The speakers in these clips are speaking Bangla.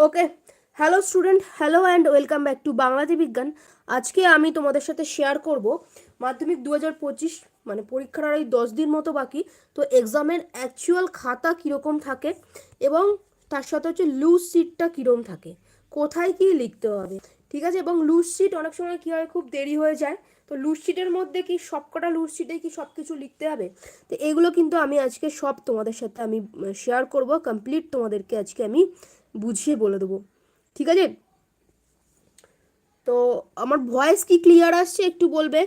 Okay hello student hello and welcome back to বাংলাতে বিজ্ঞান আজকে আমি তোমাদের সাথে শেয়ার করব মাধ্যমিক দু পঁচিশ মানে পরীক্ষার আর এই দশ দিন মতো বাকি। তো এক্সামের অ্যাকচুয়াল খাতা কীরকম থাকে এবং তার সাথে হচ্ছে লুজ সিটটা কীরকম থাকে। কোথায় কি লিখতে হবে? ঠিক আছে? এবং লুজ সিট অনেক সময় কী হয়? খুব দেরি হয়ে যায়। তো লুজ শিটের মধ্যে কি সবকটা লুজ শিটে কি সব কিছু লিখতে হবে? তো এগুলো কিন্তু আমি আজকে সব তোমাদের সাথে আমি শেয়ার করব কমপ্লিট তোমাদেরকে আজকে আমি বুঝিয়ে বলে দেবো। ঠিক আছে? তো আমার ভয়েস কি ক্লিয়ার আসছে একটু বলবে?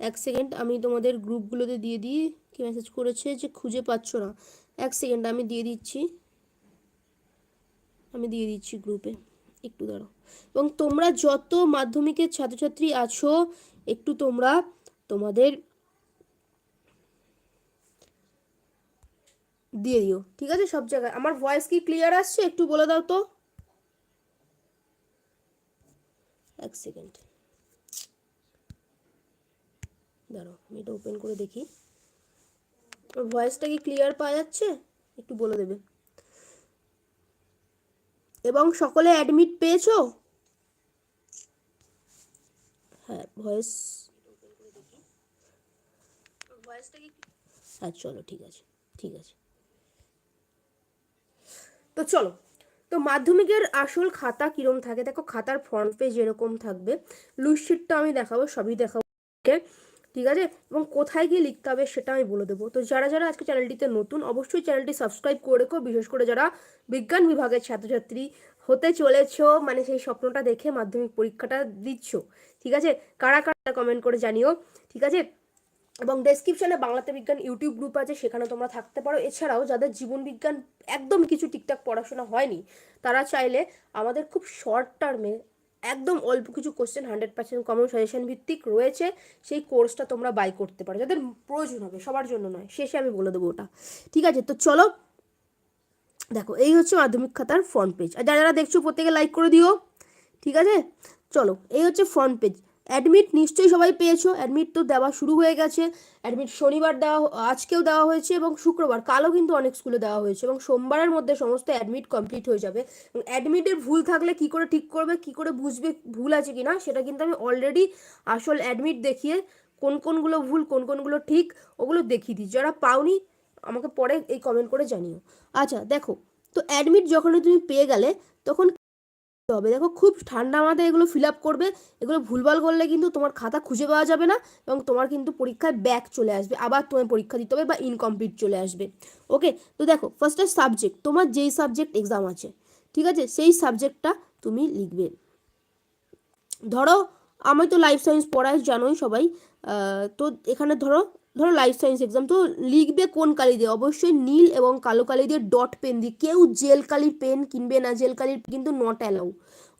এক সেকেন্ড আমি তোমাদের গ্রুপগুলোতে দিয়ে দিই। কি মেসেজ করেছে যে খুঁজে পাচ্ছ না? এক সেকেন্ড আমি দিয়ে দিচ্ছি। আমি দিয়ে দিচ্ছি গ্রুপে একটু দাঁড়াও। এবং তোমরা যত মাধ্যমিকের ছাত্রছাত্রী আছো, একটু তোমরা তোমাদের দিয়ে দিও, ঠিক আছে? সব জায়গায়। আমার ভয়েস কি ক্লিয়ার আসছে? একটু বলে দাও তো। এক সেকেন্ড দাঁড়াও, আমি এটা ওপেন করে দেখি। ভয়েসটা কি ক্লিয়ার পাওয়া যাচ্ছে? একটু বলে দেবে। এবং সকলে অ্যাডমিট পেয়েছ হ্যাঁ ভয়েস হ্যাঁ চলো ঠিক আছে ঠিক আছে। তো চলো তো মাধ্যমিকের আসল খাতা কিরম থাকে? দেখো খাতার ফ্রন্ট পেজ এরকম থাকবে। লুজশিটটা আমি দেখাবো সবই দেখাবো। ঠিক আছে? এবং কোথায় গিয়ে লিখতে হবে সেটা আমি বলে দেবো। তো যারা যারা আজকে চ্যানেলটিতে নতুন, অবশ্যই চ্যানেলটি সাবস্ক্রাইব করে রেখো। বিশেষ করে যারা বিজ্ঞান বিভাগের ছাত্রছাত্রী হতে চলেছ মানে সেই স্বপ্নটা দেখে মাধ্যমিক পরীক্ষাটা দিচ্ছ, ঠিক আছে? কারা কারা কমেন্ট করে জানিও, ঠিক আছে? এবং ডেসক্রিপশনে বাংলাতে বিজ্ঞান ইউটিউব গ্রুপ আছে, সেখানে তোমরা থাকতে পারো। এছাড়াও যাদের জীবন বিজ্ঞান একদম কিছু ঠিকঠাক পড়াশোনা হয়নি, তারা চাইলে আমাদের খুব শর্ট টার্মে একদম অল্প কিছু question hundred percent common suggestion ভিত্তিক রয়েছে। সেই কোর্সটা তোমরা বাই করতে পারো। যাদের প্রয়োজন হবে, সবার জন্য নয়। শেষে আমি বলে দেবো ওটা। ঠিক আছে? তো চলো, দেখো, এই হচ্ছে মাধ্যমিক খাতার ফ্রন্ট পেজ আর যারা যারা দেখছ, প্রত্যেকে লাইক করে দিও। ঠিক আছে? চলো, এই হচ্ছে ফ্রন্ট পেজ অ্যাডমিট নিশ্চয়ই সবাই পেয়েছ। অ্যাডমিট তো দেওয়া শুরু হয়ে গেছে। অ্যাডমিট শনিবার দেওয়া আজকেও দেওয়া হয়েছে এবং শুক্রবার। কালও কিন্তু অনেক স্কুলে দেওয়া হয়েছে এবং সোমবারের মধ্যে সমস্ত অ্যাডমিট কমপ্লিট হয়ে যাবে। অ্যাডমিটের ভুল থাকলে কি করে ঠিক করবে, কি করে বুঝবে, ভুল আছে কি না, সেটা কিন্তু আমি অলরেডি আসল অ্যাডমিট দেখিয়ে কোন কোনগুলো ভুল, কোন কোনগুলো ঠিক, ওগুলো দেখিয়ে দিই যারা পাওনি, আমাকে পরে এই কমেন্ট করে জানিও। আচ্ছা দেখো, তো অ্যাডমিট যখনই তুমি পেয়ে গেলে, তখন হবে। দেখো, খুব ঠান্ডা মাথায় এগুলো ফিল আপ করবে। এগুলো ভুলভাল করলে কিন্তু তোমার খাতা খুঁজে পাওয়া যাবে না এবং তোমার কিন্তু পরীক্ষায় ব্যাক চলে আসবে। আবার তোমার পরীক্ষা দিতে হবে বা ইনকমপ্লিট চলে আসবে। ওকে তো দেখো ফার্স্টে সাবজেক্ট তোমার যেই সাবজেক্ট এক্সাম আছে, ঠিক আছে? সেই সাবজেক্টটা তুমি লিখবে। ধরো, আমি তো লাইফ সায়েন্স পড়াই, জানোই সবাই। তো এখানে ধরো ধরো লাইফ সায়েন্স এক্সাম তো লিখবে কোন কালি দিয়ে? অবশ্যই নীল এবং কালো কালি দিয়ে ডট পেন দিয়ে। কেউ জেল কালির পেন কিনবে না জেল কালির কিন্তু নট অ্যালাউ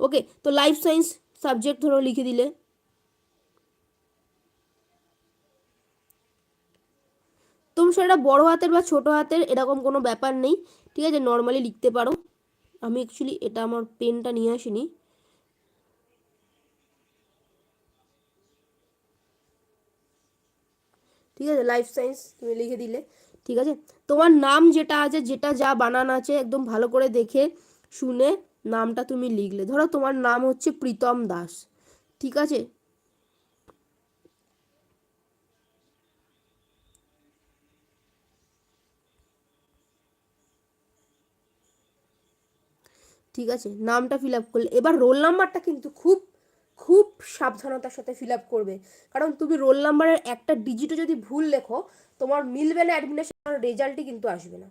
ওকে তো লাইফ সায়েন্স সাবজেক্ট ধরো লিখে দিলে। তোমার সেটা বড় হাতের বা ছোট হাতের, এরকম কোনো ব্যাপার নেই, ঠিক আছে? নর্মালি লিখতে পারো। আমি অ্যাকচুয়ালি এটা আমার পেনটা নিয়ে আসিনি। ঠিক আছে? লাইফ সায়েন্স তুমি লিখে দিলে, ঠিক আছে? তোমার নাম যেটা আছে, যেটা যা বানান আছে, একদম ভালো করে দেখে শুনে নামটা তুমি লিখলে। ধরো তোমার নাম হচ্ছে প্রীতম দাস, ঠিক আছে? ঠিক আছে? নামটা ফিল আপ করলে। এবার রোল নাম্বারটা কিন্তু খুব খুব সাবধানতার সাথে ফিল আপ করবে। কারণ তুমি রোল নাম্বারের একটা ডিজিটও যদি ভুল লেখো, তোমার মিলবে না অ্যাডমিনেশন রেজাল্টই কিন্তু আসবে না।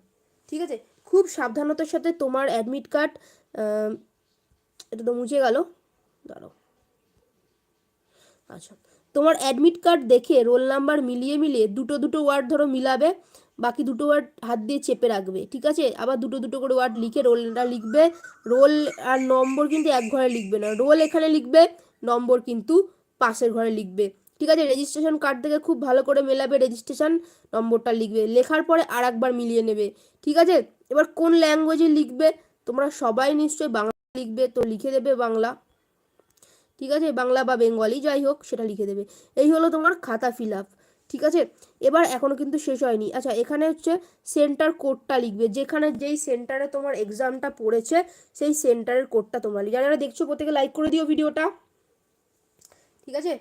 ঠিক আছে? খুব সাবধানতার সাথে তোমার অ্যাডমিট কার্ড এটা তো মুছে গেল। দাঁড়াও। আচ্ছা। তোমার অ্যাডমিট কার্ড দেখে রোল নাম্বার মিলিয়ে মিলিয়ে দুটো দুটো ওয়ার্ড ধরো মিলাবে, বাকি দুটো ওয়ার্ড হাত দিয়ে চেপে রাখবে। ঠিক আছে? আবার দুটো দুটো করে ওয়ার্ড লিখে রোলটা লিখবে। রোল আর নম্বর কিন্তু এক ঘরে লিখবে না। রোল এখানে লিখবে নম্বর কিন্তু পাশের ঘরে লিখবে। ঠিক আছে? রেজিস্ট্রেশন কার্ড থেকে খুব ভালো করে মেলাবে রেজিস্ট্রেশন নম্বরটা লিখবে। লেখার পরে আর একবার মিলিয়ে নেবে। ঠিক আছে? এবার কোন ল্যাঙ্গুয়েজে লিখবে? তোমরা সবাই নিশ্চয়ই বাংলা লিখবে, তো লিখে দেবে বাংলা। ঠিক আছে? বাংলা বা বেঙ্গলি, যাই হোক, সেটা লিখে দেবে। এই হলো তোমার খাতা ফিল আপ ঠিক আছে? এবার এখনও কিন্তু শেষ হয়নি। আচ্ছা এখানে হচ্ছে সেন্টার কোডটা লিখবে। যেখানে যেই সেন্টারে তোমার এক্সামটা পড়েছে, সেই সেন্টারের কোডটা তোমরা যারা দেখছ, প্রত্যেকে লাইক করে দিও ভিডিওটা ঠিক আছে?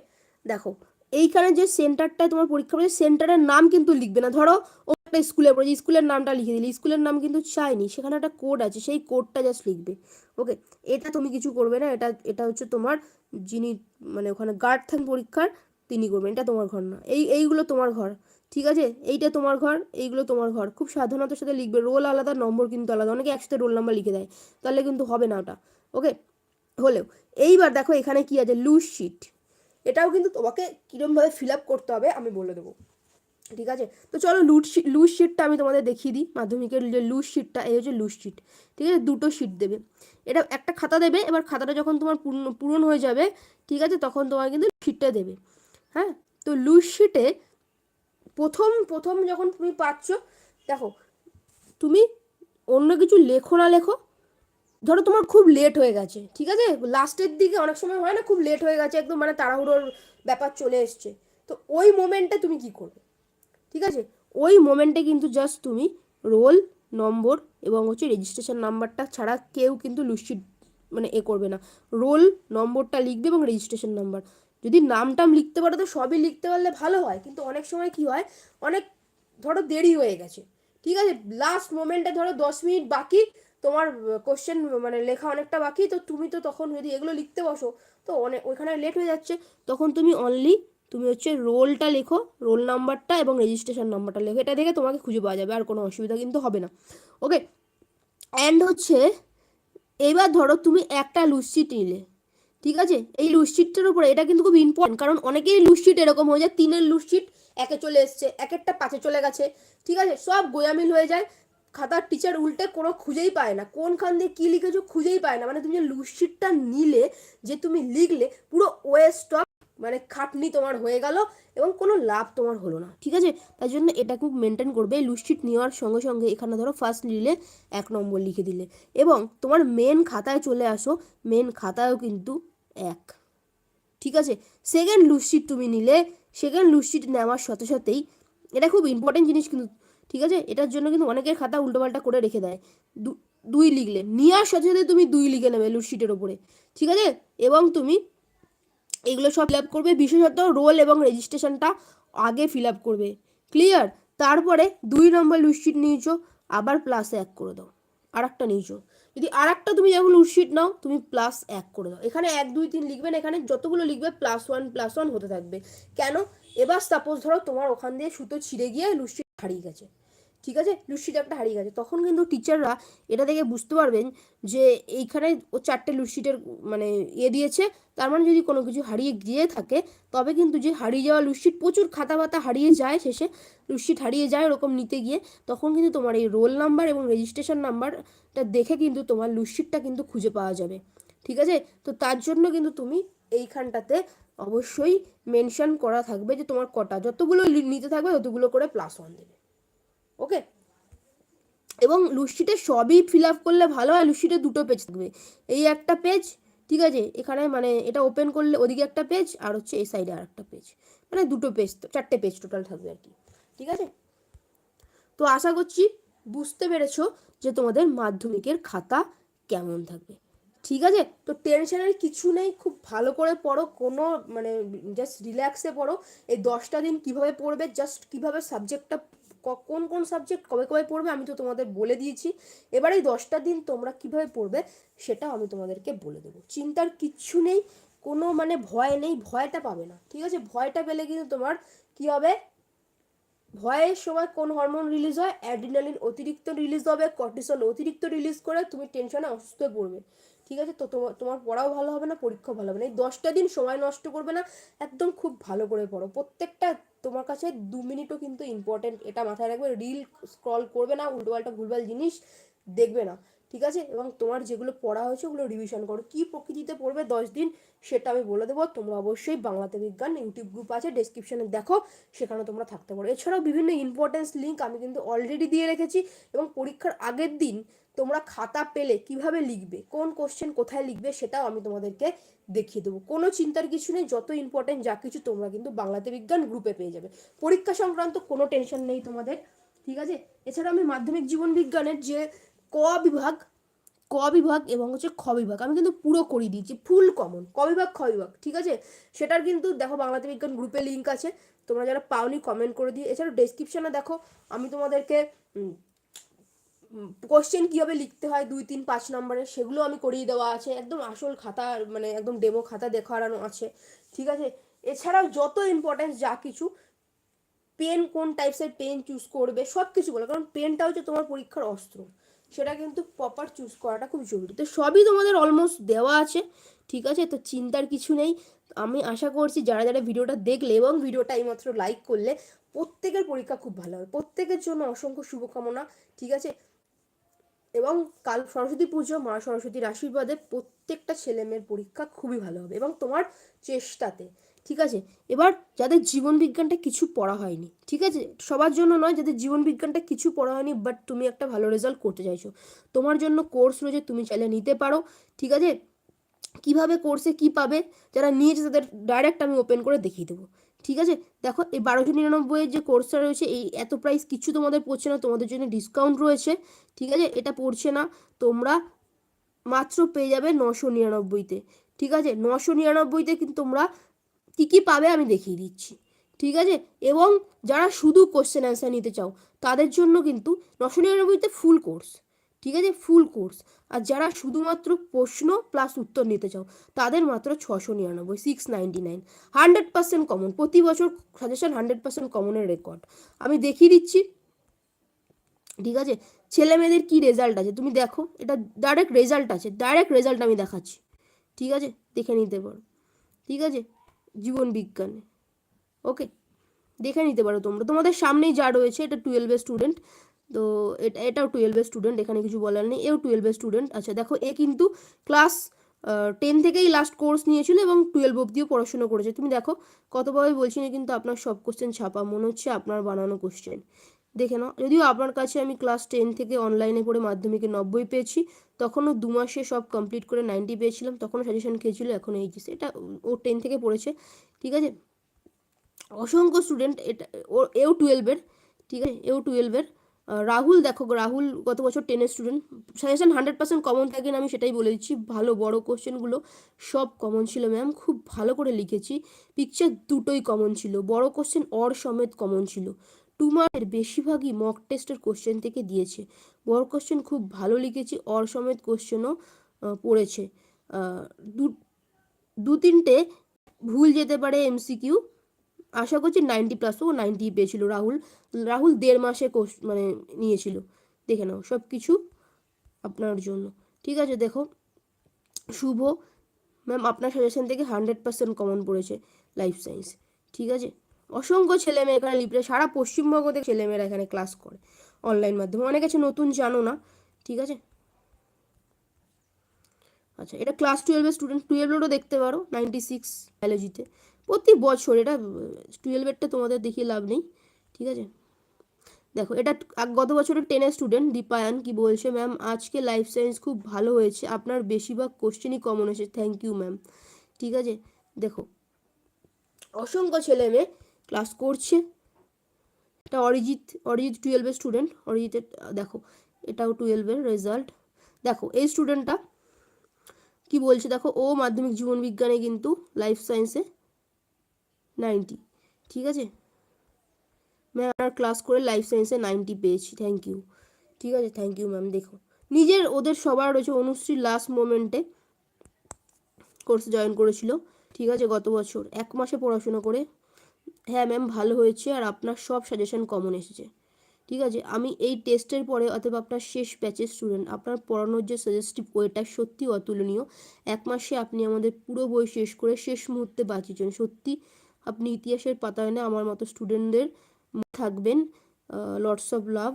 দেখো, এইখানে যে সেন্টারটায় তোমার পরীক্ষা পড়েছে সেন্টারের নাম কিন্তু লিখবে না। ধরো, ও একটা স্কুলে পড়েছে স্কুলের নামটা লিখে দিলে স্কুলের নাম কিন্তু চাইনি সেখানে একটা কোড আছে, সেই কোডটা জাস্ট লিখবে। ওকে এটা তুমি কিছু করবে না, এটা এটা হচ্ছে তোমার যিনি মানে ওখানে গার্ড থাকেন পরীক্ষার, তিনি করবেন। এটা তোমার ঘর না। এই, এইগুলো তোমার ঘর। ঠিক আছে? এইটা তোমার ঘর, এইগুলো তোমার ঘর। খুব সাবধানতার সাথে লিখবে। রোল আলাদা, নম্বর কিন্তু আলাদা। অনেকে একসাথে রোল নাম্বার লিখে দেয়। তাহলে কিন্তু হবে না ওটা। ওকে হলেও, এইবার দেখো এখানে কি আছে লুজ শিট এটাও কিন্তু তোমাকে কীরমভাবে ফিল আপ করতে হবে আমি বলে দেবো। ঠিক আছে? তো চলো লুট লুজ শিটটা আমি তোমাদের দেখিয়ে দিই, মাধ্যমিকের যে লুজ শিটটা এই হচ্ছে লুজ শিট ঠিক আছে? দুটো শিট দেবে। এটা একটা খাতা দেবে, এবার খাতাটা যখন তোমার পূর্ণ, পূরণ হয়ে যাবে, ঠিক আছে? তখন তোমার কিন্তু শিটটা দেবে। হ্যাঁ? তো লুজ শিটে প্রথম প্রথম যখন তুমি পাচ্ছ, দেখো, তুমি অন্য কিছু লেখো না লেখো ধরো তোমার খুব লেট হয়ে গেছে, ঠিক আছে? লাস্টের দিকে অনেক সময় হয় না, খুব লেট হয়ে গেছে, একদম মানে তাড়াহুড়োর ব্যাপার চলে এসছে। তো ওই মোমেন্টে তুমি কি করবে? ঠিক আছে? ওই মোমেন্টে কিন্তু জাস্ট তুমি রোল নম্বর এবং হচ্ছে রেজিস্ট্রেশন নাম্বারটা ছাড়া কেউ কিন্তু লুসিট মানে এ করবে না। রোল নম্বরটা লিখবে এবং রেজিস্ট্রেশন নাম্বার যদি নাম টাম লিখতে পারো তো সবই লিখতে পারলে ভালো হয়, কিন্তু অনেক সময় কি হয়, অনেক ধরো দেরি হয়ে গেছে। ঠিক আছে? লাস্ট মোমেন্টে ধরো দশ মিনিট বাকি তোমার কোশ্চেন মানে লেখা অনেকটা বাকি, তো তুমি তো তখন যদি এগুলো লিখতে বসো, তো অনেক ওইখানে লেট হয়ে যাচ্ছে। তখন তুমি অনলি তুমি হচ্ছে রোলটা লেখো, রোল নাম্বারটা এবং রেজিস্ট্রেশন নাম্বারটা লেখো। এটা দেখে তোমাকে খুঁজে পাওয়া যাবে, আর কোনো অসুবিধা কিন্তু হবে না। ওকে অ্যান্ড হচ্ছে, এবার ধরো তুমি একটা লুসিট নিলে, ঠিক আছে? এই লুসিটটার উপরে এটা কিন্তু খুব ইম্পর্টেন্ট কারণ অনেকেই লুসিট এরকম হয়ে যায় তিনের লুসিট একে চলে এসছে এক একটা পাঁচে চলে গেছে, ঠিক আছে? সব গোয়ামিল হয়ে যায়। খাতার টিচার উল্টে কোনো খুঁজেই পায় না। কোনখান দিয়ে কী লিখেছো খুঁজেই পায় না। মানে তুমি যে লুসিটটা নিলে, যে তুমি লিখলে, পুরো ওয়েস্ট অফ মানে খাটনি তোমার হয়ে গেল এবং কোনো লাভ তোমার হলো না। ঠিক আছে? তাই জন্য এটা খুব মেনটেন করবে। এই লুসিট নেওয়ার সঙ্গে সঙ্গে এখানে ধরো ফার্স্ট নিলে এক নম্বর লিখে দিলে। এবং তোমার মেন খাতায় চলে আসো। মেন খাতায়ও কিন্তু এক। ঠিক আছে? সেকেন্ড লুসিট তুমি নিলে। সেকেন্ড লুসিট নেওয়ার সাথে সাথেই, এটা খুব ইম্পর্টেন্ট জিনিস কিন্তু ঠিক আছে? এটার জন্য কিন্তু অনেকের খাতা উল্টোপাল্টা করে রেখে দেয়। দুই লিখলে নেওয়ার সাথে সাথে তুমি দুই লিখে নেবে লুটশিটের ওপরে ঠিক আছে? এবং তুমি এগুলো সব ফিল আপ করবে, বিশেষত রোল এবং রেজিস্ট্রেশনটা আগে ফিল আপ করবে। ক্লিয়ার তারপরে দুই নম্বর লুটশিট নিয়েছো, আবার প্লাস এক করে দাও। আর একটা নিয়েছো। যদি আর একটা তুমি যখন লুটশিট নাও, তুমি প্লাস এক করে দাও। এখানে এক, দুই, তিন লিখবেন, এখানে যতগুলো লিখবে প্লাস ওয়ান প্লাস ওয়ান হতে থাকবে। কেন? এবার সাপোজ ধরো তোমার ওখান দিয়ে সুতো ছিঁড়ে গিয়ে লুটশিট হারিয়ে গেছে। ঠিক আছে? লুটশিট একটা হারিয়ে গেছে। তখন কিন্তু টিচাররা এটা দেখে বুঝতে পারবেন যে এইখানে ও চারটে লুটশিটের মানে ইয়ে দিয়েছে। তার মানে যদি কোনো কিছু হারিয়ে গিয়ে থাকে, তবে কিন্তু যে হারিয়ে যাওয়া লুটশিট প্রচুর খাতা পাতা হারিয়ে যায় শেষে লুটশিট হারিয়ে যায় ওরকম নিতে গিয়ে, তখন কিন্তু তোমার এই রোল নাম্বার এবং রেজিস্ট্রেশন নাম্বারটা দেখে কিন্তু তোমার লুটশিটটা কিন্তু খুঁজে পাওয়া যাবে। ঠিক আছে? তো তার জন্য কিন্তু তুমি এইখানটাতে অবশ্যই মেনশন করা থাকবে যে তোমার কটা, যতগুলো নিতে থাকবে ততগুলো করে প্লাস ওয়ান দেবে। এবং লুসিটে সবই ফিল আপ করলে ভালো হয় লুসিটে দুটো পেজ থাকবে। এই একটা পেজ ঠিক আছে? এখানে মানে এটা ওপেন করলে ওদিকে একটা পেজ আর হচ্ছে এই সাইডে আর একটা পেজ মানে দুটো পেজ তো চারটে পেজ টোটাল থাকবে আর কি। ঠিক আছে? তো আশা করছি বুঝতে পেরেছ যে তোমাদের মাধ্যমিকের খাতা কেমন থাকবে। ঠিক আছে? তো টেনশনের কিছু নেই, খুব ভালো করে পড়ো, কোনো মানে জাস্ট রিল্যাক্সে পড়ো। এই দশটা দিন কীভাবে পড়বে জাস্ট কীভাবে সাবজেক্টটা কোন কোন সাবজেক্ট কবে কবে পড়বে আমি তো তোমাদের বলে দিয়েছি। এবার এই দশটা দিন তোমরা কীভাবে পড়বে সেটাও আমি তোমাদেরকে বলে দেবো। চিন্তার কিচ্ছু নেই, কোনো মানে ভয় নেই, ভয়টা পাবে না, ঠিক আছে? ভয়টা পেলে কিন্তু তোমার কি হবে? ভয়ের সময় কোন হরমোন রিলিজ হয়? অ্যাড্রিনালিন অতিরিক্ত রিলিজ হবে কর্টিসল অতিরিক্ত রিলিজ করে তুমি টেনশনে অসুস্থ হয়ে পড়বে, ঠিক আছে? তো তোমার তোমার পড়াও ভালো হবে না, পরীক্ষাও ভালো হবে না। এই দশটা দিন সময় নষ্ট করবে না, একদম খুব ভালো করে পড়ো। প্রত্যেকটা তোমার কাছে দু মিনিটও কিন্তু ইম্পর্টেন্ট এটা মাথায় রাখবে। রিল স্ক্রল করবে না, উল্টোপাল্টা ভুলভাল জিনিস দেখবে না, ঠিক আছে? এবং তোমার যেগুলো পড়া হয়েছে ওগুলো রিভিশন করো। কী প্রকৃতিতে পড়বে দশ দিন সেটা আমি বলে দেবো। তোমরা অবশ্যই বাংলাতে বিজ্ঞান ইউটিউব গ্রুপ আছে ডেসক্রিপশনে দেখো সেখানে তোমরা থাকতে পারো। এছাড়াও বিভিন্ন ইম্পর্টেন্স লিঙ্ক আমি কিন্তু অলরেডি দিয়ে রেখেছি এবং পরীক্ষার আগের দিন তোমরা খাতা পেলে কীভাবে লিখবে, কোন কোশ্চেন কোথায় লিখবে সেটাও আমি তোমাদেরকে দেখিয়ে দেবো। কোনো চিন্তার কিছু নেই, যত ইম্পর্টেন্ট যা কিছু তোমরা কিন্তু বাংলাতে বিজ্ঞান গ্রুপে পেয়ে যাবে। পরীক্ষা সংক্রান্ত কোনো টেনশন নেই তোমাদের, ঠিক আছে? এছাড়া আমি মাধ্যমিক জীবন বিজ্ঞানের যে ক বিভাগ ক বিভাগ এবং হচ্ছে খ বিভাগ, আমি কিন্তু পুরো করে দিয়েছি ফুল কমন ক বিভাগ, খ বিভাগ, ঠিক আছে? সেটার কিন্তু দেখো বাংলাতে বিজ্ঞান গ্রুপে লিঙ্ক আছে, তোমরা যারা পাওনি কমেন্ট করে দিয়ে এছাড়া ডেসক্রিপশনে দেখো, আমি তোমাদেরকে কোশ্চেন কীভাবে লিখতে হয়, দুই, তিন, পাঁচ নম্বরের, সেগুলো আমি করিয়ে দেওয়া আছে। একদম আসল খাতা মানে একদম ডেমো খাতা দেখানো আছে। ঠিক আছে? এছাড়াও যত ইম্পর্টেন্স যা কিছু পেন কোন টাইপসের পেন চুজ করবে সব কিছু বলে। কারণ পেনটা হচ্ছে তোমার পরীক্ষার অস্ত্র, সেটা কিন্তু প্রপার চুজ করাটা খুব জরুরি। তো সবই তোমাদের অলমোস্ট দেওয়া আছে। ঠিক আছে? তো চিন্তার কিছু নেই। আমি আশা করছি যারা যারা ভিডিওটা দেখলে এবং ভিডিওটা এইমাত্র লাইক করলে, প্রত্যেকের পরীক্ষা খুব ভালো হবে। প্রত্যেকের জন্য অসংখ্য শুভকামনা। ঠিক আছে? এবং কাল সরস্বতী পুজো, মা সরস্বতীর আশীর্বাদে প্রত্যেকটা ছেলেমেয়ের পরীক্ষা খুবই ভালো হবে এবং তোমার চেষ্টাতে, ঠিক আছে? এবার যাদের জীবন বিজ্ঞানটা কিছু পড়া হয়নি, ঠিক আছে? সবার জন্য নয়, যাদের জীবন বিজ্ঞানটা কিছু পড়া হয়নি বাট তুমি একটা ভালো রেজাল্ট করতে চাইছো। তোমার জন্য কোর্স রয়েছে, তুমি চাইলে নিতে পারো, ঠিক আছে? কীভাবে কোর্সে কি পাবে, যারা নিয়েছে তাদের ডাইরেক্ট আমি ওপেন করে দেখিয়ে দেবো। ঠিক আছে? দেখো, এই বারোশো নিরানব্বইয়ের যে কোর্সটা রয়েছে, এই এত প্রাইস কিছু তোমাদের পড়ছে না, তোমাদের জন্য ডিসকাউন্ট রয়েছে, ঠিক আছে? এটা পড়ছে না, তোমরা মাত্র পেয়ে যাবে নশো নিরানব্বইতে, ঠিক আছে? নশো নিরানব্বইতে কিন্তু তোমরা কী কী পাবে আমি দেখিয়ে দিচ্ছি, ঠিক আছে? এবং যারা শুধু কোশ্চেন অ্যান্সার নিতে চাও, তাদের জন্য কিন্তু নশো নিরানব্বইতে ফুল কোর্স ঠিক আছে? ফুল কোর্স আর যারা শুধুমাত্র প্রশ্ন প্লাস উত্তর নিতে চাও, তাদের মাত্র ছশো নিরানব্বই six ninety nine hundred percent common প্রতি বছর সাজেশন হান্ড্রেড পার্সেন্ট কমনের রেকর্ড আমি দেখিয়ে দিচ্ছি। ঠিক আছে? ছেলে মেয়েদের কী রেজাল্ট আছে? তুমি দেখো, এটা ডাইরেক্ট রেজাল্ট আছে। ডাইরেক্ট রেজাল্ট আমি দেখাচ্ছি। ঠিক আছে? দেখে নিতে পারো। ঠিক আছে? জীবন বিজ্ঞানে। ওকে দেখে নিতে পারো তোমরা। তোমাদের সামনেই যা রয়েছে, এটা টুয়েলভের স্টুডেন্ট তো এটা, এটাও টুয়েলভের স্টুডেন্ট এখানে কিছু বলার নেই। এও টুয়েলভের স্টুডেন্ট আচ্ছা দেখো, এ কিন্তু ক্লাস টেন থেকেই লাস্ট কোর্স নিয়েছিল এবং টুয়েলভ অবধিও পড়াশুনো করেছে। তুমি দেখো কতভাবে বলছি না কিন্তু আপনার সব কোশ্চেন ছাপা, মনে হচ্ছে আপনার বানানো কোশ্চেন দেখে নাও, যদিও আপনার কাছে আমি ক্লাস টেন থেকে অনলাইনে পড়ে মাধ্যমিকে নব্বই পেয়েছি, তখনও দু মাসে সব কমপ্লিট করে নাইনটি পেয়েছিলাম, তখনও সাজেশন খেয়েছিল, এখন এইচএস এটা ও টেন থেকে পড়েছে, ঠিক আছে? অসংখ্য স্টুডেন্ট এটা, ও, এও টুয়েলভের ঠিক আছে? এও টুয়েলভের রাহুল, দেখো, রাহুল গত বছর টেনের student suggestion hundred percent common থাকে না, আমি সেটাই বলে দিচ্ছি। ভালো, বড় কোশ্চেনগুলো সব কমন ছিল ম্যাম খুব ভালো করে লিখেছি। পিকচার দুটোই কমন ছিল। বড় কোশ্চেন অর সমেত কমন ছিল। টু মার্কের বেশিরভাগই মক টেস্টের কোশ্চেন থেকে দিয়েছে। বড় কোশ্চেন খুব ভালো লিখেছি অর সমেত কোশ্চেনও পড়েছে। দু দু তিনটে ভুল যেতে পারে এমসিকিউ আশা করছি নাইনটি প্লাস ও নাইনটি পেয়েছিল। রাহুল রাহুল দেড় মাসে কোর্স মানে নিয়েছিল। দেখে নাও সব কিছু আপনার জন্য। ঠিক আছে, দেখো। শুভ। ম্যাম আপনার সাজেশন থেকে হান্ড্রেড পার্সেন্ট কমন পড়েছে লাইফ সায়েন্স ঠিক আছে? অসংখ্য ছেলে মেয়ে এখানে লিপড়ে সারা পশ্চিমবঙ্গ থেকে ছেলেমেয়েরা এখানে ক্লাস করে অনলাইন মাধ্যমে। অনেক আছে নতুন, জানো না। ঠিক আছে? আচ্ছা এটা ক্লাস টুয়েলভের স্টুডেন্ট টুয়েলভেরও দেখতে পারো নাইনটি সিক্স বায়োলজিতে প্রতি বছর, এটা টুয়েলভেরটা তোমাদের দেখিয়ে লাভ নেই, ঠিক আছে? দেখো, এটা গত বছরের টেনের স্টুডেন্ট দীপায়ন, কি বলছে ম্যাম আজকে লাইফ সায়েন্স খুব ভালো হয়েছে, আপনার বেশিরভাগ কোশ্চেনই কমন হয়েছে থ্যাংক ইউ ম্যাম ঠিক আছে? দেখো, অসংখ্য ছেলে মেয়ে ক্লাস করছে, এটা অরিজিৎ অরিজিৎ টুয়েলভের স্টুডেন্ট অরিজিতের, দেখো, এটাও টুয়েলভের রেজাল্ট দেখো, এই স্টুডেন্টটা কি বলছে, দেখো, ও মাধ্যমিক জীবন বিজ্ঞানে কিন্তু লাইফ সায়েন্সে নাইনটি, ঠিক আছে? ম্যাম আপনার ক্লাস করে লাইফ সায়েন্সে নাইনটি পেয়েছি থ্যাংক ইউ ঠিক আছে? থ্যাংক ইউ ম্যাম দেখো। নিজের, ওদের সবার রয়েছে অনুশ্রী লাস্ট মোমেন্টে কোর্স জয়েন করেছিল, ঠিক আছে, গত বছর। এক মাসে পড়াশোনা করে হ্যাঁ ম্যাম ভালো হয়েছে আর আপনার সব সাজেশন কমন এসেছে। ঠিক আছে? আমি এই টেস্টের পরে, অথবা আপনার শেষ ব্যাচের স্টুডেন্ট আপনার পড়ানোর যে সাজেস্টিভ ওয়েটা সত্যি অতুলনীয়। এক মাসে আপনি আমাদের পুরো বই শেষ করে শেষ মুহূর্তে বাঁচিয়েছেন, সত্যি। আপনি ইতিহাসের পাতায় না আমার মতো স্টুডেন্টদের থাকবেন lords of love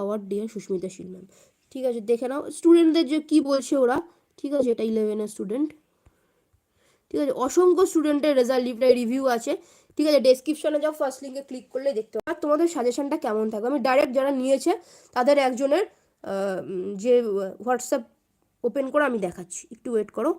our dear Susmita Sheel ma'am ঠিক আছে, দেখে নাও স্টুডেন্টদের যে কী বলছে ওরা। ঠিক আছে, এটা ইলেভেনের স্টুডেন্ট ঠিক আছে, অসংখ্য স্টুডেন্টের রেজাল্ট লিফটায় রিভিউ আছে। ঠিক আছে ডেসক্রিপশনে যাও ফার্স্ট লিঙ্কে ক্লিক করলে দেখতে পাবো। আর তোমাদের সাজেশনটা কেমন থাকবে? আমি ডাইরেক্ট যারা নিয়েছে, তাদের একজনের যে হোয়াটসঅ্যাপ ওপেন করে আমি দেখাচ্ছি। একটু ওয়েট করো।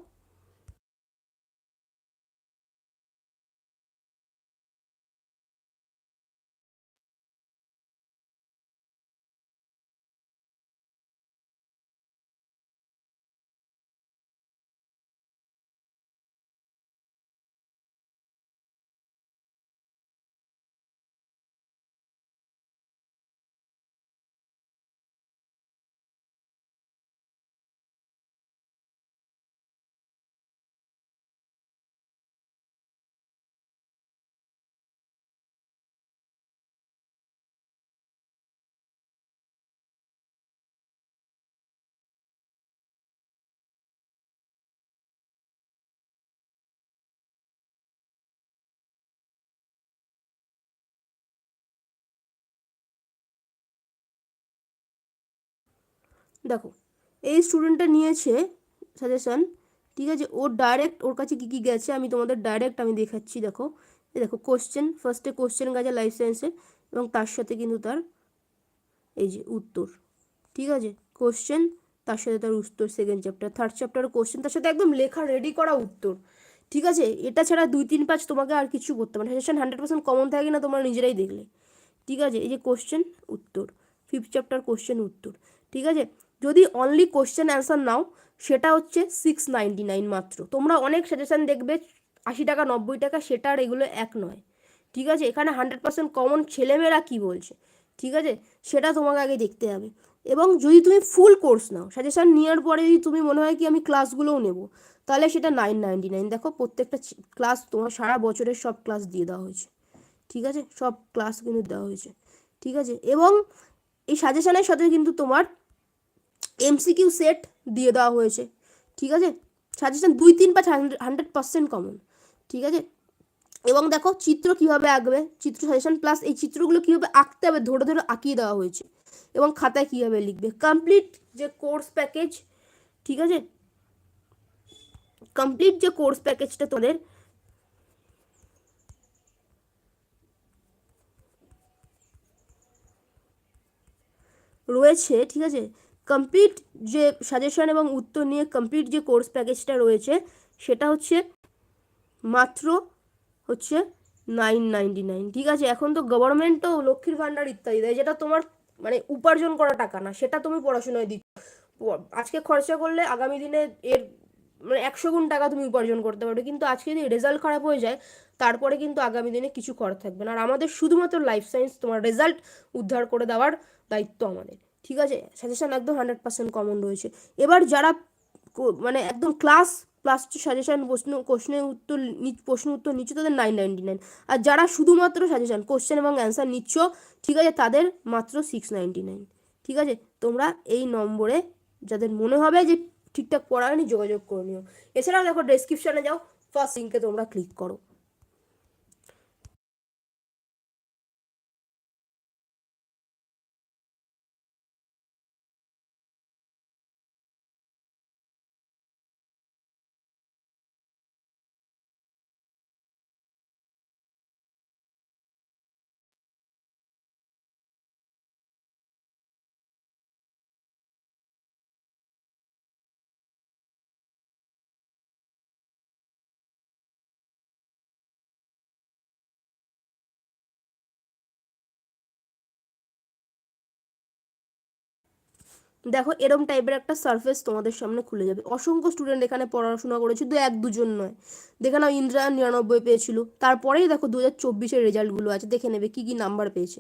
দেখো, এই স্টুডেন্টটা নিয়েছে সাজেশান ঠিক আছে ওর ডাইরেক্ট ওর কাছে কী কী গেছে, আমি তোমাদের ডাইরেক্ট আমি দেখাচ্ছি, দেখো, এই দেখো কোশ্চেন ফার্স্টে কোশ্চেন গেছে লাইফ সায়েন্সের এবং তার সাথে কিন্তু তার এই যে উত্তর, ঠিক আছে কোশ্চেন তার সাথে তার উত্তর second chapter third chapter question তার সাথে একদম লেখা রেডি করা উত্তর, ঠিক আছে, এটা ছাড়া দুই তিন পাঁচ তোমাকে আর কিছু করতে পারে সাজেশন হান্ড্রেড পার্সেন্ট কমন থাকে না, তোমরা নিজেরাই দেখলে, ঠিক আছে, এই যে কোশ্চেন উত্তর ফিফথ চ্যাপ্টার কোশ্চেন উত্তর, ঠিক আছে যদি অনলি কোশ্চেন অ্যান্সার নাও, সেটা হচ্ছে সিক্স নাইনটি নাইন মাত্র। তোমরা অনেক সাজেশান দেখবে, আশি টাকা, নব্বই টাকা, সেটা আর এগুলো এক নয়। ঠিক আছে? এখানে হান্ড্রেড পার্সেন্ট কমন ছেলেমেয়েরা কী বলছে? ঠিক আছে? সেটা তোমাকে আগে দেখতে হবে। এবং যদি তুমি ফুল কোর্স নাও সাজেশান নেওয়ার পরে যদি তুমি মনে হয় কি আমি ক্লাসগুলোও নেব, তাহলে সেটা নাইন নাইনটি নাইন দেখো, প্রত্যেকটা ক্লাস তোমার সারা বছরের সব ক্লাস দিয়ে দেওয়া হয়েছে। ঠিক আছে? সব ক্লাস কিন্তু দেওয়া হয়েছে। ঠিক আছে? এবং এই সাজেশানের সাথে কিন্তু তোমার এমসিকিউ সেট দিয়ে দেওয়া হয়েছে, ঠিক আছে? সাজেশন দুই, তিন পাঁচ হান্ড্রেড পার্সেন্ট কমন, ঠিক আছে? এবং দেখো চিত্র কীভাবে আঁকবে? চিত্র সাজেশন প্লাস এই চিত্রগুলো কীভাবে আঁকতে হবে? ধরে ধরে আঁকিয়ে দেওয়া হয়েছে। এবং খাতায় কীভাবে লিখবে? কমপ্লিট যে কোর্স প্যাকেজ ঠিক আছে? কমপ্লিট যে কোর্স প্যাকেজটা তোদের রয়েছে, ঠিক আছে? কমপ্লিট যে সাজেশন এবং উত্তর নিয়ে কমপ্লিট যে কোর্স প্যাকেজটা রয়েছে, সেটা হচ্ছে মাত্র হচ্ছে নাইন নাইনটি নাইন ঠিক আছে, এখন তো গভর্নমেন্টও লক্ষ্মীর ভাণ্ডার ইত্যাদি দেয়, যেটা তোমার মানে উপার্জন করা টাকা না, সেটা তুমি পড়াশোনায় দিচ্ছ। আজকে খরচা করলে আগামী দিনে এর মানে একশো গুণ টাকা তুমি উপার্জন করতে পারবে, কিন্তু আজকে যদি রেজাল্ট খারাপ হয়ে যায়, তারপরে কিন্তু আগামী দিনে কিছু করা থাকবে না। আর আমাদের শুধুমাত্র লাইফ সায়েন্স তোমার রেজাল্ট উদ্ধার করে দেওয়ার দায়িত্ব আমাদের। ঠিক আছে? সাজেশন একদম হান্ড্রেড পার্সেন্ট কমন রয়েছে। এবার যারা মানে একদম ক্লাস প্লাস টু সাজেশান প্রশ্ন কোশ্চেনের উত্তর প্রশ্ন উত্তর নিচ্ছ তাদের নাইন নাইনটি নাইন আর যারা শুধুমাত্র সাজেশান কোশ্চেন এবং অ্যান্সার নিচ্ছ, ঠিক আছে, তাদের মাত্র সিক্স নাইনটি নাইন ঠিক আছে? তোমরা এই নম্বরে যাদের মনে হবে যে ঠিকঠাক পড়া হয়নি, যোগাযোগ করে নিও। এছাড়াও দেখো ডেসক্রিপশানে যাও ফার্স্ট লিঙ্কে তোমরা ক্লিক করো। দেখো, এরম টাইপের একটা সারফেস তোমাদের সামনে খুলে যাবে। অসংখ্য স্টুডেন্ট এখানে পড়াশোনা করেছে, দু এক দুজন নয়। দেখে নাও, ইন্দ্রা নিরানব্বই পেয়েছিল। তারপরেই দেখো দু হাজার চব্বিশের রেজাল্টগুলো আছে, দেখে নেবে কী কী নাম্বার পেয়েছে।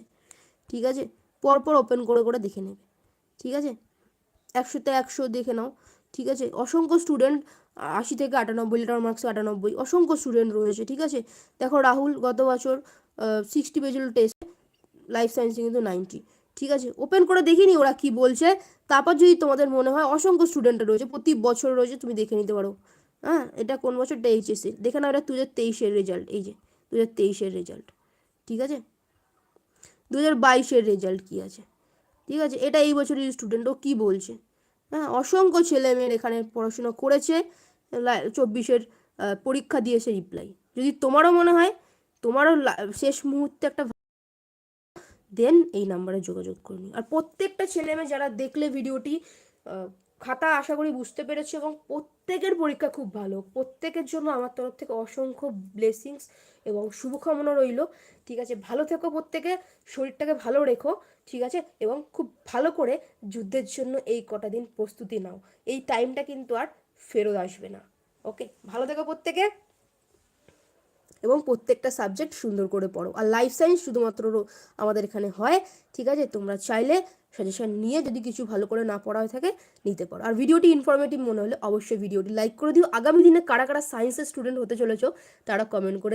ঠিক আছে? পরপর ওপেন করে করে দেখে নেবে। ঠিক আছে? একশোতে একশো দেখে নাও। ঠিক আছে? অসংখ্য স্টুডেন্ট আশি থেকে আটানব্বই লিটার মার্কস আটানব্বই, অসংখ্য স্টুডেন্ট রয়েছে, ঠিক আছে? দেখো, রাহুল গত বছর সিক্সটি পেয়েছিল টেস্ট লাইফ সায়েন্সে কিন্তু নাইনটি ঠিক আছে? ওপেন করে দেখিনি, ওরা কি বলছে? তারপর যদি তোমাদের মনে হয়, অসংখ্য স্টুডেন্ট রয়েছে, প্রতি বছর রয়েছে, তুমি দেখে নিতে পারো। হ্যাঁ এটা কোন বছরটা এইচএসসি দেখে নাও এটা দু হাজার তেইশের রেজাল্ট এই যে দু হাজার তেইশের রেজাল্ট ঠিক আছে? দু হাজার বাইশের রেজাল্ট কী আছে? ঠিক আছে? এটা এই বছরের স্টুডেন্ট ও কী বলছে? হ্যাঁ অসংখ্য ছেলে মেয়ের এখানে পড়াশুনো করেছে চব্বিশের পরীক্ষা দিয়েছে রিপ্লাই যদি তোমারও মনে হয়, তোমারও শেষ মুহূর্তে একটা দেন এই নাম্বারে যোগাযোগ করে নিই আর প্রত্যেকটা ছেলে মেয়ে যারা দেখলে ভিডিওটি খাতা আশা করি বুঝতে পেরেছে এবং প্রত্যেকের পরীক্ষা খুব ভালো। প্রত্যেকের জন্য আমার তরফ থেকে অসংখ্য ব্লেসিংস এবং শুভকামনা রইল। ঠিক আছে, ভালো থেকো প্রত্যেকে, শরীরটাকে ভালো রেখো, ঠিক আছে, এবং খুব ভালো করে যুদ্ধের জন্য এই কটা দিন প্রস্তুতি নাও। এই টাইমটা কিন্তু আর ফেরত আসবে না। ওকে ভালো থেকো প্রত্যেকে। এবং প্রত্যেকটা সাবজেক্ট সুন্দর করে পড়ো। আর লাইফ সায়েন্স শুধুমাত্র আমাদের এখানে হয়। ঠিক আছে? তোমরা চাইলে সাজেশন নিয়ে যদি কিছু ভালো করে না পড়া হয়ে থাকে, নিতে পারো। আর ভিডিওটি ইনফরমেটিভ মনে হলে অবশ্যই ভিডিওটি লাইক করে দিও। আগামী দিনে কারা কারা সায়েন্সের স্টুডেন্ট হতে চলেছো, তারা কমেন্ট করে